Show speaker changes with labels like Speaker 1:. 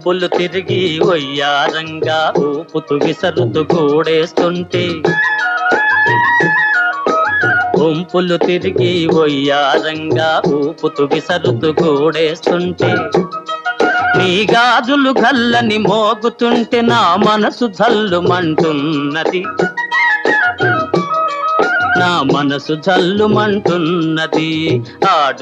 Speaker 1: వంపులు తిరిగి వయ్యారంగా ఊపుతు విసరుతూ కూడేస్తుంటే గుంపులు తిరిగి వయ్యారంగా ఊపుతు విసరుతూ కూడేస్తుంటే నీ గాజులు గల్లని మోగుతుంటే నా మనసు జల్లుమంటున్నది. నా మనసు జల్లుమంటున్నది. ఆడు